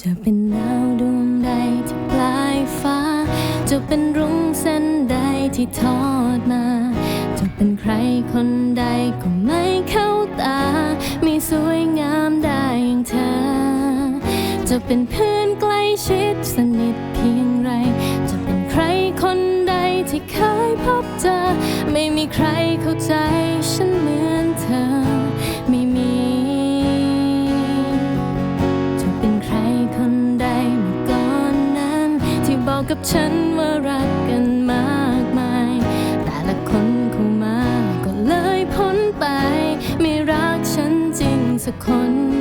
จะเป็นดาวดวงใดที่ปลายฟ้า จะเป็นรุ่งเส้นใดที่ทอดมา จะเป็นใครคนใดก็ไม่เข้าตา ไมีสวยงามได้อย่างเธอ จะเป็นเพื่อนใกล้ชิดสนิทเพียงไร จะเป็นใครคนใดที่เคยพบเจอ ไม่มีใครเข้าใจฉันเหมื กับฉันว่ารักกันมากมาย แต่ละคนเข้ามาก็เลยพ้นไป ไม่รักฉันจริงสักคน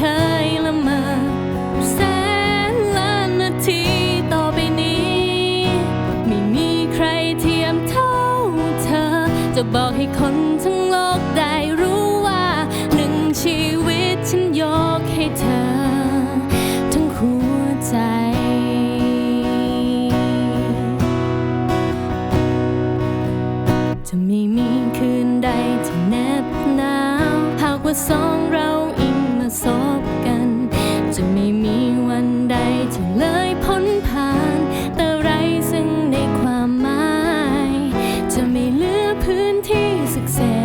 เคยละเมอแสนล้านนาทีต่อไปนี้ ไม่มีใครเทียมเท่าเธอ จะบอกให้คนทั้งโลกได้รู้ว่าหนึ่งชีวิตฉันยกให้เธอ ทั้งหัวใจจะไม่มีคืนใดที่แนบหนาวหากว่าสองเราอิงมา สบกัน จะไม่มีวันใดที่เลยพ้นผ่าน แต่ไรซึ่งในความหมาย จะไม่เหลือพื้นที่สักเศษ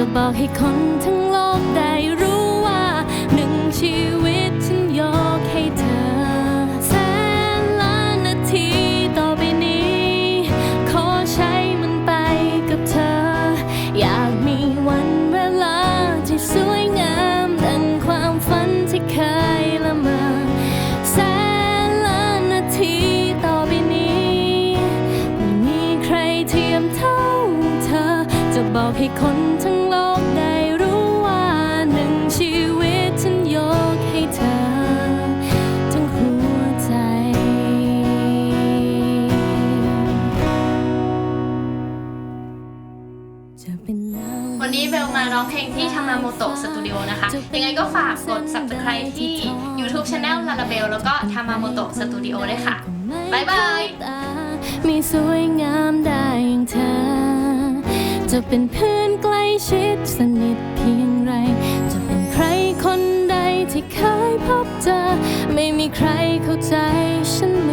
จะบอกให้คนทั้งโลกได้รู้ว่าหนึ่งชีวิตฉันยกให้เธอ แสนล้านนาทีต่อไปนี้ ขอใช้มันไปกับเธอ อยากมีวันเวลาที่สวยงามดังความฝันที่เคยละเมอแสนล้านนาทีต่อไปนี้ไม่มีใครเทียมเท่าเธอ จะบอกให้คนทั้ง ววันนี้เบลมาร้องเพลงที่ทามาโมโตะสตูดิโอนะคะ ยังไงก็ฝากกด subscribe ที่ YouTube Channel ลาลาเบลแล้วก็ทามาโมโตะสตูดิโอด้วยค่ะ บ๊ายบาย มีสวยงามได้อย่างเธอ จะเป็นเพื่อนใกล้ชิดสนิทเพียงไร จะเป็นใครคนใดที่เคยพบเจอ ไม่มีใครเข้าใจฉัน